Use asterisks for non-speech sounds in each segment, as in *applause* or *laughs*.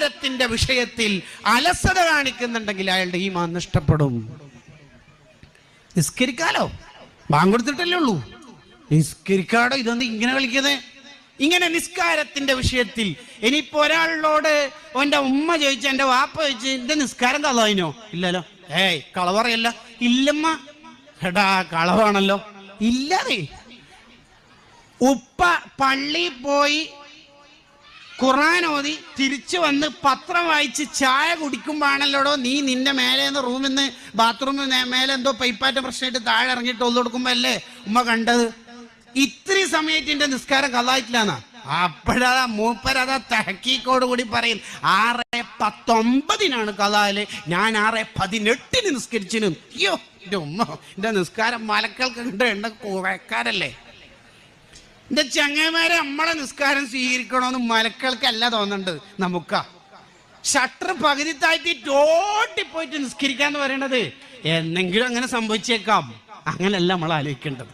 നിസ്കാരത്തിന്റെ വിഷയത്തിൽ അലസത കാണിക്കുന്നുണ്ടെങ്കിൽ അയാളുടെ ഈമാൻ നഷ്ടപ്പെടും. നിസ്കരിക്കാലോ? ബാങ്ക് കൊടുത്തിട്ടല്ലേ ഉള്ളൂ. നിസ്കരിക്കാടോ? ഇതൊന്നും ഇങ്ങനെ കളിക്കുന്നത് ഇങ്ങനെ നിസ്കാരത്തിന്റെ വിഷയത്തിൽ ഇനിയിപ്പോ ഒരാളോട് ഓന്റെ ഉമ്മ ചോദിച്ചു എന്റെ വാപ്പ ചോദിച്ചു എന്റെ നിസ്കാരം കളവിനോ ഇല്ലല്ലോ. ഏയ് കളവറയല്ല ഇല്ലമ്മ. എടാ കളവാണല്ലോ. ഇല്ലാതെ. ഉപ്പ പള്ളി പോയി ഖുറാൻ ഓതി തിരിച്ചു വന്ന് പത്രം വായിച്ച് ചായ കുടിക്കുമ്പോഴാണല്ലോടോ നീ നിന്റെ മേലെ നിന്ന് റൂമിൽ നിന്ന് ബാത്റൂമിൽ മേലെ എന്തോ പൈപ്പാറ്റ പ്രശ്നമായിട്ട് താഴെ ഇറങ്ങിയിട്ട് ഒന്ന് കൊടുക്കുമ്പോ അല്ലേ? ഉമ്മ കണ്ടത്? ഇത്രയും സമയത്ത് എന്റെ നിസ്കാരം കഥായിട്ടില്ലെന്നാ അപ്പോഴതാ മൂപ്പരതാ തഹക്കീക്കോട് കൂടി പറയും ആറ് പത്തൊമ്പതിനാണ് കഥാൽ ഞാൻ ആറ് പതിനെട്ടിന് നിസ്കരിച്ചിന്. അയ്യോ എന്റെ ഉമ്മ എന്റെ നിസ്കാരം മലക്കൾക്ക് കണ്ട്? എണ്ണ കുറക്കാരല്ലേ എന്റെ ചങ്ങന്മാരെ നമ്മളെ നിസ്കാരം സ്വീകരിക്കണമെന്ന് മലക്കൾക്കല്ല തോന്നുന്നുണ്ട് നമുക്കാ. ഷട്ടർ പകുതി താഴ്ത്തി ടോട്ടിപ്പോയിട്ട് നിസ്കരിക്കാന്ന് പറയണത് എന്നെങ്കിലും അങ്ങനെ സംഭവിച്ചേക്കാം. അങ്ങനല്ല നമ്മൾ ആലോചിക്കേണ്ടത്.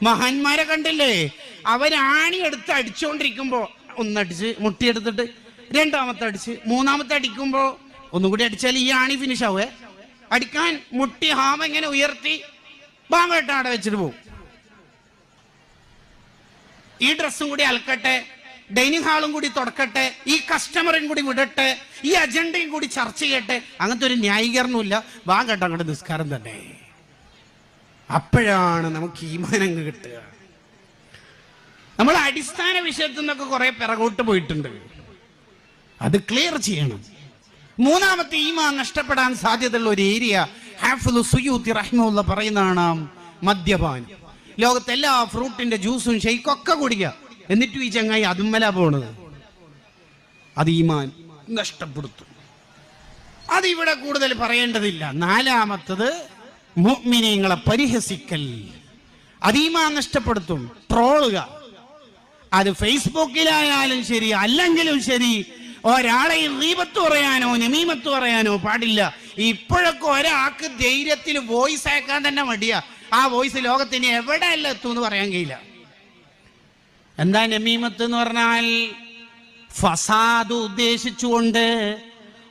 മഹാന്മാരെ കണ്ടില്ലേ? അവരാണി എടുത്ത് അടിച്ചുകൊണ്ടിരിക്കുമ്പോൾ ഒന്നടിച്ച് മുട്ടിയെടുത്തിട്ട് രണ്ടാമത്തെ അടിച്ച് മൂന്നാമത്തെ അടിക്കുമ്പോൾ ഒന്നും കൂടി അടിച്ചാൽ ഈ ആണി ഫിനിഷ് ആവേ അടിക്കാൻ മുട്ടി ഹാമ ഇങ്ങനെ ഉയർത്തി ബാങ്കോട്ട് അവിടെ വെച്ചിട്ട് പോകും ഈ ഡ്രസ്സും കൂടി അലക്കട്ടെ ഡൈനിങ് ഹാളും കൂടി തുടക്കട്ടെ ഈ കസ്റ്റമറും കൂടി വിടട്ടെ ഈ അജണ്ടയും കൂടി ചർച്ച ചെയ്യട്ടെ അങ്ങനത്തെ ഒരു ന്യായീകരണമില്ല വാ കേട്ടോ അങ്ങോട്ട് നിസ്കാരം തന്നെ. അപ്പോഴാണ് നമുക്ക് ഈമാനങ്ങ് കിട്ടുക. നമ്മൾ അടിസ്ഥാന വിഷയത്തിൽ നിന്നൊക്കെ കുറെ പിറകോട്ട് പോയിട്ടുണ്ട്. അത് ക്ലിയർ ചെയ്യണം. മൂന്നാമത്തെ ഈമാൻ നഷ്ടപ്പെടാൻ സാധ്യതയുള്ള ഒരു ഏരിയ ഹാഫുൽ സുയൂത്തി റഹ്മുള്ള പറയുന്നതാണ് മദ്യപാനം. ലോകത്തെ എല്ലാ ഫ്രൂട്ടിന്റെ ജ്യൂസും ഷെയ്ക്കും ഒക്കെ കുടിക്കുക എന്നിട്ടും ഈ ചങ്ങായി അതുമ്മല പോണത്. അത് ഈമാൻ നഷ്ടപ്പെടുത്തും. അത് ഇവിടെ കൂടുതൽ പറയേണ്ടതില്ല. നാലാമത്തത് മുഅ്മിനീങ്ങളെ പരിഹസിക്കൽ. അതീമാൻ നഷ്ടപ്പെടുത്തും. ട്രോളുക. അത് ഫേസ്ബുക്കിലായാലും ശരി അല്ലെങ്കിലും ശരി ഒരാളെയും റീപത്ത് പറയാനോ നമീമത്ത് പറയാനോ പാടില്ല. ഇപ്പോഴൊക്കെ ഒരാൾക്ക് ധൈര്യത്തിൽ വോയിസ് അയക്കാൻ തന്നെ മടിയാ. ആ വോയിസ് ലോകത്തിന് എവിടെയല്ല എത്തും എന്ന് പറയാൻ കഴിയില്ല. എന്താ നമീമത്ത് എന്ന് പറഞ്ഞാൽ ഫസാദ് ഉദ്ദേശിച്ചുകൊണ്ട്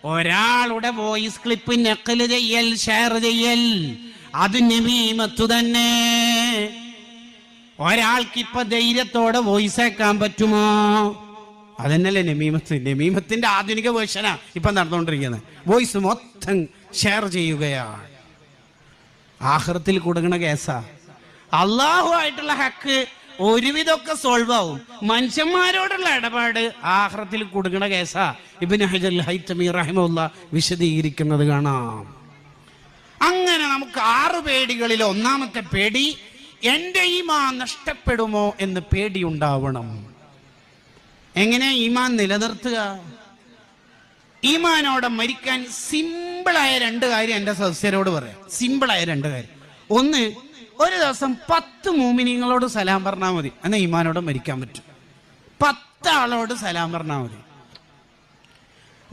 ഒരാളുടെ വോയിസ് ക്ലിപ്പ് നക്കൽ ചെയ്യൽ ഷെയർ ചെയ്യൽ അത് നമീമത്ത് തന്നെ. ഒരാൾക്ക് ഇപ്പൊ ധൈര്യത്തോടെ വോയിസ് അയക്കാൻ പറ്റുമോ? അതന്നല്ലേ നമീമത്ത്. നമീമത്തിന്റെ ആധുനിക വേഷനാ ഇപ്പൊ നടന്നുകൊണ്ടിരിക്കുന്നത്. വോയിസ് മൊത്തം ഷെയർ ചെയ്യുകയാണ്. ആഹ്റത്തിൽ കൊടുക്കണ കേസാ. അള്ളാഹു ആയിട്ടുള്ള ഹക്ക് ഒരുവിധമൊക്കെ സോൾവ് ആവും മനുഷ്യന്മാരോടുള്ള ഇടപാട് ആഹ്റത്തിൽ കൊടുക്കണ കേസാ. ഇബിൻ ഹജൽ റഹിമുള്ള വിശദീകരിക്കുന്നത് കാണാം. അങ്ങനെ നമുക്ക് ആറ് പേടികളിൽ ഒന്നാമത്തെ പേടി എന്റെ ഈമാൻ നഷ്ടപ്പെടുമോ? എന്ന് പേടി ഉണ്ടാവണം. എങ്ങനെ? ഈമാൻ നിലനിർത്തുക. ഈമാനോടെ മരിക്കാൻ സിമ്പിളായ രണ്ട് കാര്യം എന്റെ സദസ്യരോട് പറയാം. സിമ്പിളായ രണ്ട് കാര്യം. ഒന്ന് ഒരു ദിവസം പത്ത് മൂമിനിങ്ങളോട് സലാം പറഞ്ഞാൽ മതി. എന്നാൽ ഈമാനോട് മരിക്കാൻ പറ്റും. പത്ത് ആളോട് സലാം പറഞ്ഞാൽ മതി.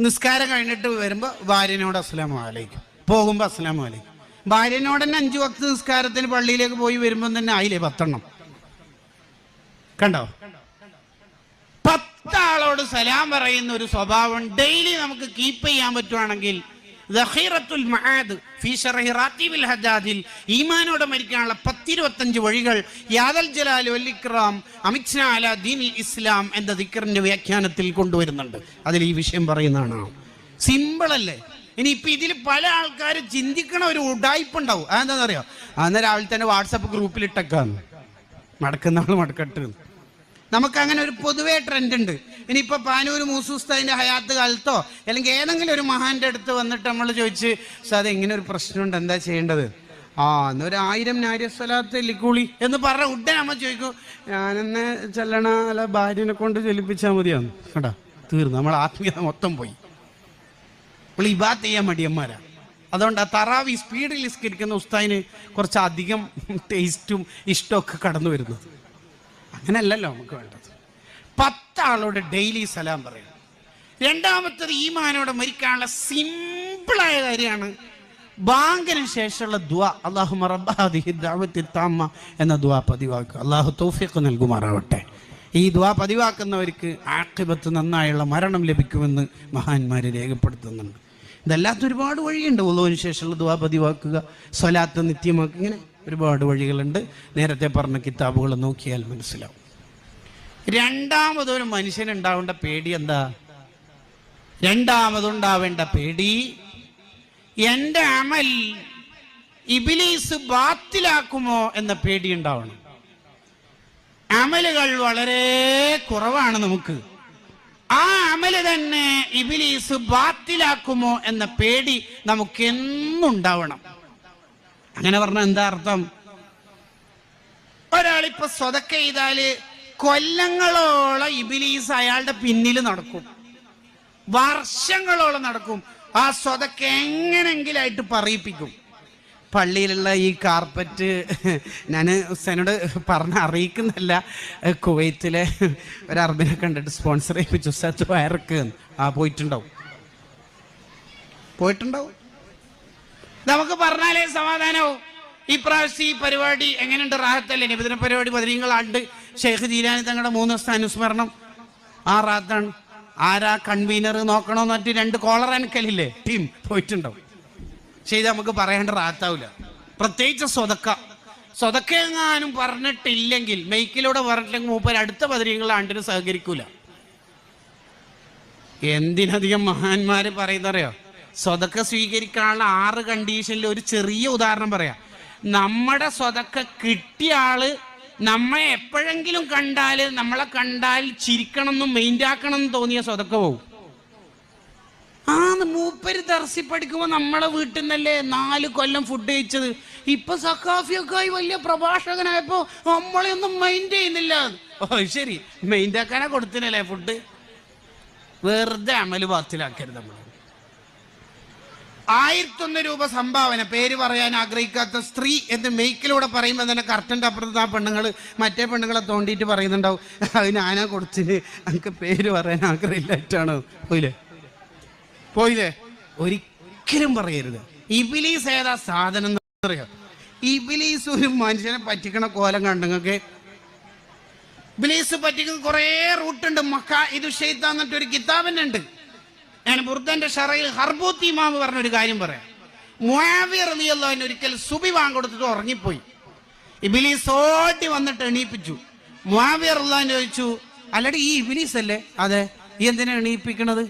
നിസ്കാരം കഴിഞ്ഞിട്ട് വരുമ്പോൾ ഭാര്യനോട് അസ്ലാം അലൈക്കും. പോകുമ്പോൾ അസ്ലാം അലൈക്കും. ഭാര്യനോട് തന്നെ അഞ്ചു വക്ത് നിസ്കാരത്തിന് പള്ളിയിലേക്ക് പോയി വരുമ്പോൾ തന്നെ ആയില്ലേ പത്തെണ്ണം? കണ്ടോ? പത്താളോട് സലാം പറയുന്ന ഒരു സ്വഭാവം ഡെയിലി നമുക്ക് കീപ്പ് ചെയ്യാൻ പറ്റുവാണെങ്കിൽ ഈമാനോടെ മരിക്കാനുള്ള പത്തിരുപത്തഞ്ച് വഴികൾ യാദൽ ജലാൽ വല്ലിക്രാം അമിത്ഷ അല ദീൻ ഇസ്ലാം എന്ന ദിക്കറിന്റെ വ്യാഖ്യാനത്തിൽ കൊണ്ടുവരുന്നുണ്ട്. അതിൽ ഈ വിഷയം പറയുന്നതാണ്. സിമ്പിൾ അല്ലേ? ഇനി ഇപ്പൊ ഇതിൽ പല ആൾക്കാർ ചിന്തിക്കണ ഒരു ഉടായ്പുണ്ടാവും. അതെന്താണെന്നറിയോ അന്ന് രാവിലെ തന്നെ വാട്സപ്പ് ഗ്രൂപ്പിൽ ഇട്ടേക്കാന്ന് മടക്കുന്ന ആൾ മടക്കട്ട് നമുക്ക് അങ്ങനെ ഒരു പൊതുവേ ട്രെൻഡ് ഉണ്ട്. ഇനിയിപ്പോ പാനൂർ മൂസൂസ്താദിന്റെ ഹയാത്ത് കാലത്തോ അല്ലെങ്കിൽ ഏതെങ്കിലും ഒരു മഹാന്റെ അടുത്ത് വന്നിട്ട് നമ്മൾ ചോദിച്ച് സാർ ഇങ്ങനെ ഒരു പ്രശ്നമുണ്ട് എന്താ ചെയ്യേണ്ടത്? ആ എന്നൊരു ആയിരം നാര്യസ്വലാത്ത് ലിക്കൂളി എന്ന് പറഞ്ഞ ഉടനെ അമ്മ ചോദിക്കും ഞാനെന്നെ ചെല്ലണ അല്ല ഭാര്യനെ കൊണ്ട് ചൊല്ലിപ്പിച്ചാൽ മതിയാന്ന്. കേട്ടാ തീർന്നു. നമ്മൾ ആത്മീയത മൊത്തം പോയി. നമ്മൾ ഇബാത്ത് ചെയ്യാൻ മടിയന്മാരാ അതുകൊണ്ട് ആ തറാവി സ്പീഡിൽ നിസ്കരിക്കുന്ന ഉസ്താദിന് കുറച്ച് അധികം ടേസ്റ്റും *laughs* ഇഷ്ടമൊക്കെ കടന്നു വരുന്നത്. അങ്ങനെയല്ലല്ലോ നമുക്ക് വേണ്ടത്. പത്താളോട് ഡെയിലി സലാം പറയും. രണ്ടാമത്തത് ഈമാനോടെ മരിക്കാനുള്ള സിമ്പിളായ കാര്യമാണ്. ബാങ്കിന് ശേഷമുള്ള ദ അള്ളാഹു മറബാദി താമ താമ്മ എന്ന ദ പതിവാക്കുക. അള്ളാഹു തൗഫീഖ് നൽകുമാറാവട്ടെ. ഈ ദ്വാ പതിവാക്കുന്നവർക്ക് ആക്കിബത്ത് നന്നായുള്ള മരണം ലഭിക്കുമെന്ന് മഹാന്മാർ രേഖപ്പെടുത്തുന്നുണ്ട്. ഇതല്ലാത്ത ഒരുപാട് വഴിയുണ്ട്. ഉള്ളതിന് ശേഷമുള്ള ദ്വാ പതിവാക്കുക സ്വലാത്ത് നിത്യമാക്കുക ഇങ്ങനെ ഒരുപാട് വഴികളുണ്ട്. നേരത്തെ പറഞ്ഞ കിതാബുകൾ നോക്കിയാൽ മനസ്സിലാവും. രണ്ടാമതൊരു മനുഷ്യനുണ്ടാവേണ്ട പേടി എന്താ? രണ്ടാമതുണ്ടാവേണ്ട പേടി എന്റെ അമൽ ഇബിലീസ് ബാത്തിലാക്കുമോ എന്ന പേടി ഉണ്ടാവണം. അമലുകൾ വളരെ കുറവാണ് നമുക്ക്. ആ അമൽ തന്നെ ഇബിലീസ് ബാത്തിലാക്കുമോ എന്ന പേടി നമുക്ക് എന്നുണ്ടാവണം അങ്ങനെ പറഞ്ഞ എന്താ അർത്ഥം? ഒരാളിപ്പോ സ്വതക്ക ചെയ്താൽ കൊല്ലങ്ങളോളം ഇബിലീസ് അയാളുടെ പിന്നിൽ നടക്കും. വർഷങ്ങളോളം നടക്കും. ആ സ്വതക്ക് എങ്ങനെങ്കിലായിട്ട് പറയിപ്പിക്കും. പള്ളിയിലുള്ള ഈ കാർപ്പറ്റ് ഞാൻ ഹുസൈനോട് പറഞ്ഞ് അറിയിക്കുന്നില്ല കുവൈത്തിലെ ഒരു അറബിനെ കണ്ടിട്ട് സ്പോൺസർ ചെയ്യിപ്പിച്ചു. ഉസ്താദ് വയർക്ക് ആ പോയിട്ടുണ്ടാവും. പോയിട്ടുണ്ടാവും. നമുക്ക് പറഞ്ഞാലേ സമാധാനവും. ഈ പ്രാവശ്യം ഈ പരിപാടി എങ്ങനെയുണ്ട്? റാഹത്തല്ലേ? നിബിധന പരിപാടി പതിനീങ്ങളാണ്ട് ഷെയ്ഖ് ജീലാനി തങ്ങളുടെ മൂന്ന് ദിവസത്തെ അനുസ്മരണം. ആ ആരാ കൺവീനർ നോക്കണോന്ന് മറ്റ് രണ്ട് കോളർ അനക്കലില്ലേ? ടീം പോയിട്ടുണ്ടാവും. പക്ഷേ ഇത് നമുക്ക് പറയേണ്ട റാത്താവില്ല പ്രത്യേകിച്ച് സ്വതക്ക. സ്വതക്ക എങ്ങാനും പറഞ്ഞിട്ടില്ലെങ്കിൽ മെയ്ക്കിലൂടെ പറഞ്ഞിട്ടില്ലെങ്കിൽ മൂപ്പർ അടുത്ത പതിനീങ്ങളാണ്ടിന് സഹകരിക്കൂല. എന്തിനധികം മഹാന്മാര് പറയുന്നറിയോ? സ്വതക്ക സ്വീകരിക്കാനുള്ള ആറ് കണ്ടീഷനിൽ ഒരു ചെറിയ ഉദാഹരണം പറയാം. നമ്മുടെ സ്വതക്ക കിട്ടിയ ആൾ നമ്മെ എപ്പോഴെങ്കിലും കണ്ടാൽ നമ്മളെ കണ്ടാൽ ചിരിക്കണം എന്നും മെയിന്റാക്കണം എന്ന് തോന്നിയ സ്വതൊക്കെ പോകും ആ മൂപ്പര് ദർശി പഠിക്കുമ്പോ നമ്മളെ വീട്ടിൽ നിന്നല്ലേ നാല് കൊല്ലം ഫുഡ് കഴിച്ചത്. ഇപ്പൊ സഖാഫിയൊക്കെ ആയി വലിയ പ്രഭാഷകനായപ്പോ നമ്മളെ ഒന്നും മൈൻഡ് ചെയ്യുന്നില്ല. ഓ ശരി. മൈൻഡ് ആക്കാനാ കൊടുത്തിനല്ലേ ഫുഡ് വെറുതെ അമൽ ബാത്തിലാക്കരുത് നമ്മൾ ആയിരത്തൊന്ന് രൂപ സംഭാവന പേര് പറയാൻ ആഗ്രഹിക്കാത്ത സ്ത്രീ എന്ന് മെയ്ക്കിലൂടെ പറയുമ്പോൾ തന്നെ കർട്ടന്റെ അപ്പുറത്ത് ആ പെണ്ണുങ്ങൾ മറ്റേ പെണ്ണുങ്ങളെ തോണ്ടിയിട്ട് പറയുന്നുണ്ടാവും. അത് ഞാനാ കൊടുത്തിന്. എനിക്ക് പേര് പറയാൻ ആഗ്രഹമില്ലായിട്ടാണ്. പോയില്ലേ? പോയില്ലേ? ഒരിക്കലും പറയരുത്. ഇബിലീസ് ഏതാ സാധനം എന്ന് പറയാം ഇബിലീസ് ഒരു മനുഷ്യനെ പറ്റിക്കണ കോലം കണ്ടുങ്ങൾക്ക് ഇബിലീസ് പറ്റിക്കുന്ന കുറേ റൂട്ടുണ്ട്. മക്ക ഇത് ഷെയ്ത്താന്നിട്ടൊരു കിതാബിനുണ്ട് ഞാൻ ബുർദന്റെ ഷറയിൽ ഹർബൂത്തി ഇമാമ് പറഞ്ഞൊരു കാര്യം പറയാം. മുആവിയ അതിന് ഒരിക്കൽ സുബി വാങ്ങിക്കൊടുത്തിട്ട് ഉറങ്ങിപ്പോയി. ഇബിലീസ് ഓട്ടി വന്നിട്ട് എണീപ്പിച്ചു. മുആവിയ റളിയല്ലാഹു ചോദിച്ചു അല്ലടി ഈ ഇബിലീസ് അല്ലേ അതെ. ഈ എന്തിനാ എണീപ്പിക്കണത്?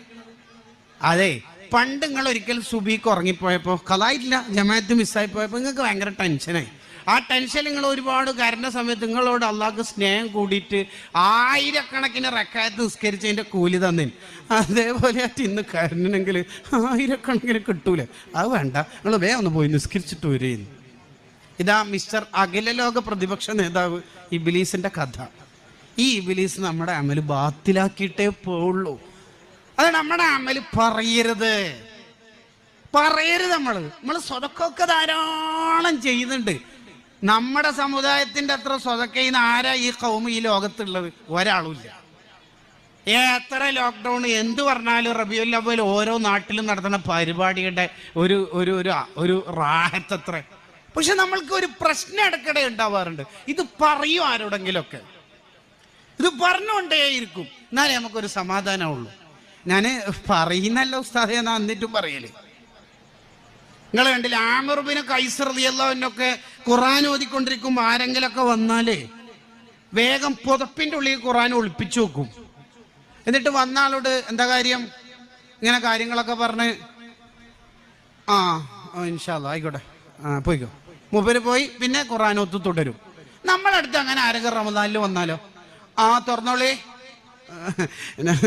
അതെ പണ്ട് നിങ്ങൾ ഒരിക്കൽ സുബിക്ക് ഉറങ്ങിപ്പോയപ്പോ കലായിട്ടില്ല ജമാഅത്ത് മിസ്സായി പോയപ്പോ നിങ്ങൾക്ക് ഭയങ്കര ടെൻഷനായി ആ ടെൻഷൻ നിങ്ങൾ ഒരുപാട് കരണ്ട സമയത്ത് നിങ്ങളോട് അള്ളാഹ്ക്ക് സ്നേഹം കൂടിയിട്ട് ആയിരക്കണക്കിന് റെക്കായത്ത് നിസ്കരിച്ചതിന്റെ കൂലി തന്നിന്. അതേപോലെ ഇന്ന് കരണമെങ്കിൽ ആയിരക്കണക്കിന് കിട്ടൂലേ? അത് വേണ്ട. നിങ്ങൾ വേ ഒന്ന് പോയി നിസ്കരിച്ചിട്ട് വരുന്നു. ഇതാ മിസ്റ്റർ അഖില ലോക പ്രതിപക്ഷ നേതാവ് ഇബിലീസിന്റെ കഥ. ഈ ഇബിലീസ് നമ്മുടെ അമൽ ബാത്തിലാക്കിയിട്ടേ പോവുള്ളൂ. അത് നമ്മുടെ അമൽ പറയരുത്. പറയരുത് നമ്മൾ നമ്മൾ സ്വതക്കൊക്കെ ധാരാളം ചെയ്യുന്നുണ്ട്. നമ്മുടെ സമുദായത്തിന്റെ അത്ര സ്വതക്കയിന്ന് ആരാ ഈ കൗമ ഈ ലോകത്തുള്ളത്? ഒരാളുമില്ല. എത്ര ലോക്ക്ഡൗൺ എന്ത് പറഞ്ഞാലും റബിയുൽ അവൽ ഓരോ നാട്ടിലും നടത്തുന്ന പരിപാടിയുടെ ഒരു ഒരു ഒരു ഒരു റാഹത്തത്ര. പക്ഷെ നമ്മൾക്ക് ഒരു പ്രശ്നം ഇടയ്ക്കിടെ ഉണ്ടാവാറുണ്ട്. ഇത് പറയും ആരോടെങ്കിലൊക്കെ. ഇത് പറഞ്ഞുകൊണ്ടേയിരിക്കും. എന്നാലേ നമുക്കൊരു സമാധാനമുള്ളൂ. ഞാൻ പറയുന്നല്ല ഉസ്താദെ എന്നാ എന്നിട്ടും പറയൽ. നിങ്ങൾ കണ്ടില്ല കൈസർ കൈസറിയല്ലോന്നൊക്കെ ഖുറാൻ ഓതിക്കൊണ്ടിരിക്കുമ്പോൾ ആരെങ്കിലൊക്കെ വന്നാലേ വേഗം പുതപ്പിന്റെ ഉള്ളിൽ ഖുറാൻ ഒളിപ്പിച്ചു വെക്കും. എന്നിട്ട് വന്ന ആളോട് എന്താ കാര്യം? ഇങ്ങനെ കാര്യങ്ങളൊക്കെ പറഞ്ഞ് ആ ഇൻഷാല്ല ആയിക്കോട്ടെ. ആ പോയിക്കോ. മൂപ്പര് പോയി പിന്നെ ഖുറാൻ ഒത്തു തുടരും. നമ്മളടുത്ത് അങ്ങനെ ആരെങ്കിലും റമദാനിൽ വന്നാലോ? ആ തുറന്നോളേ.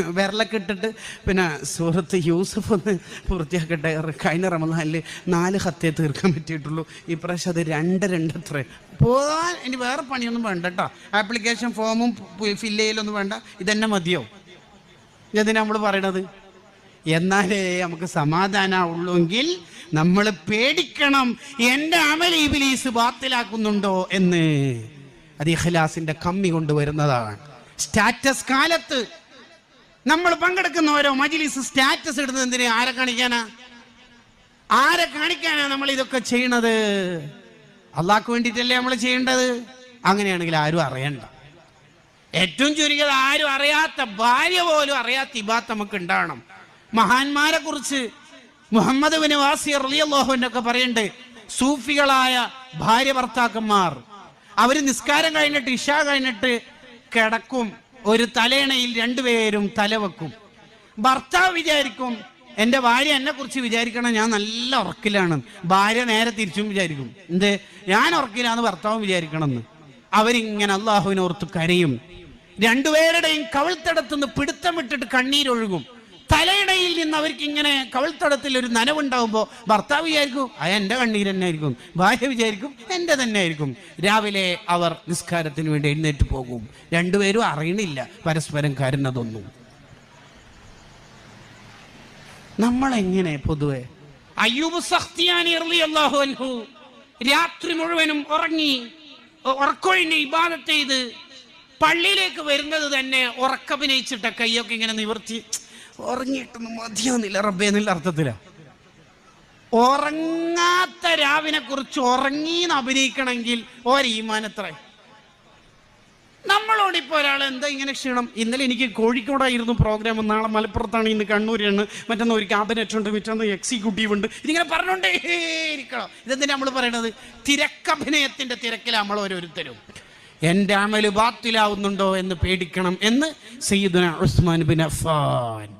വിരലൊക്കെ ഇട്ടിട്ട് പിന്നെ സുഹൃത്ത് യൂസഫ് ഒന്ന് പൂർത്തിയാക്കട്ടെ. കഴിഞ്ഞ റമദാനിൽ നാല് ഹത്തേ തീർക്കാൻ പറ്റിയിട്ടുള്ളൂ. ഇപ്രാവശ്യം അത് രണ്ട് രണ്ടത്ര പോകാൻ ഇനി വേറെ പണിയൊന്നും വേണ്ട കേട്ടോ. ആപ്ലിക്കേഷൻ ഫോമും ഫില്ല് ചെയ്യലൊന്നും വേണ്ട. ഇതന്നെ മതിയോ? എന്തിനാ നമ്മൾ പറയണത്? എന്നാലേ നമുക്ക് സമാധാനമുള്ളൂങ്കിൽ നമ്മൾ പേടിക്കണം. എന്റെ അമൽ ഇബിലീസ് ബാത്തിലാക്കുന്നുണ്ടോ എന്ന്. അത് ഇഖ്ലാസിന്റെ കമ്മി കൊണ്ടുവരുന്നതാണ്. സ്റ്റാറ്റസ് കാലത്ത് നമ്മൾ പങ്കെടുക്കുന്ന ഓരോ മജിലിസ് സ്റ്റാറ്റസ് ഇടുന്നത് എന്തിനാ? ആരെ കാണിക്കാനാ? ആരെ കാണിക്കാനാ നമ്മൾ ഇതൊക്കെ ചെയ്യണത്? അള്ളാഹ്ക്ക് വേണ്ടിയിട്ടല്ലേ നമ്മൾ ചെയ്യേണ്ടത്? അങ്ങനെയാണെങ്കിൽ ആരും അറിയണ്ട. ഏറ്റവും ചുരുങ്ങിയത് ആരും അറിയാത്ത ഭാര്യ പോലും അറിയാത്ത ഇബാത്ത് നമുക്ക് ഉണ്ടാവണം. മഹാന്മാരെ കുറിച്ച് മുഹമ്മദ് ബിൻ വാസി റളിയല്ലാഹുവിനൊക്കെ പറയുന്നുണ്ട് സൂഫികളായ ഭാര്യ ഭർത്താക്കന്മാർ അവർ നിസ്കാരം കഴിഞ്ഞിട്ട് ഇഷ കഴിഞ്ഞിട്ട് കിടക്കും. ഒരു തലേണയിൽ രണ്ടുപേരും തലവെക്കും ഭർത്താവ് വിചാരിക്കും എന്റെ ഭാര്യ എന്നെ കുറിച്ച് വിചാരിക്കണം ഞാൻ നല്ല ഉറക്കിലാണ്. ഭാര്യ നേരെ തിരിച്ചും വിചാരിക്കും. എന്ത്? ഞാൻ ഉറക്കിലാന്ന് ഭർത്താവും വിചാരിക്കണമെന്ന്. അവരിങ്ങനെ അള്ളാഹുവിനെ ഓർത്ത് കരയും. രണ്ടുപേരുടെയും കവിൾത്തടത്തുനിന്ന് പിടുത്തം വിട്ടിട്ട് കണ്ണീരൊഴുകും. തലയിടയിൽ നിന്ന് അവർക്ക് ഇങ്ങനെ കവിൾത്തടത്തിൽ ഒരു നനവുണ്ടാവുമ്പോൾ ഭർത്താവ് വിചാരിക്കും അത് എന്റെ കണ്ണീർ തന്നെ ആയിരിക്കും ഭാര്യ വിചാരിക്കും എന്റെ തന്നെ ആയിരിക്കും രാവിലെ അവർ നിസ്കാരത്തിന് വേണ്ടി എഴുന്നേറ്റ് പോകും. രണ്ടുപേരും അറിയണില്ല പരസ്പരം കരുന്നതൊന്നും നമ്മളെങ്ങനെ പൊതുവെ? അയ്യൂബ് അൻഹു രാത്രി മുഴുവനും ഉറങ്ങി ഉറക്കൊഴിഞ്ഞ് ഇബാദത്ത് ചെയ്ത് പള്ളിയിലേക്ക് വരുന്നത് തന്നെ ഉറക്കഭിനയിച്ചിട്ട കൈയൊക്കെ ഇങ്ങനെ നിവർത്തി. ഉറങ്ങിയിട്ടൊന്നും മതിയാവുന്നില്ല റബ്ബേ എന്നുള്ള അർത്ഥത്തില. ഉറങ്ങാത്ത രാവിനെ കുറിച്ച് ഉറങ്ങിന്ന് അഭിനയിക്കണമെങ്കിൽ ഒരീമാനത്ര നമ്മളോട് ഇപ്പോൾ ഒരാൾ എന്താ ഇങ്ങനെ ക്ഷീണം? ഇന്നലെ എനിക്ക് കോഴിക്കോടായിരുന്നു പ്രോഗ്രാം. നാളെ മലപ്പുറത്താണ് ഇന്ന് കണ്ണൂരാണ്. മറ്റൊന്ന് ഒരു ക്യാബിനറ്റ് ഉണ്ട് മറ്റൊന്ന് എക്സിക്യൂട്ടീവ് ഉണ്ട്. ഇതിങ്ങനെ പറഞ്ഞോണ്ടേ ഇരിക്കണം. ഇതെന്തിനാ നമ്മൾ പറയണത്? തിരക്കഭിനയത്തിന്റെ തിരക്കിൽ നമ്മൾ ഓരോരുത്തരും. എന്റെ അമൽ ബാത്തിലാവുന്നുണ്ടോ എന്ന് പേടിക്കണം എന്ന് സയ്യിദുന ഉസ്മാൻ ബിൻ അഫാൻ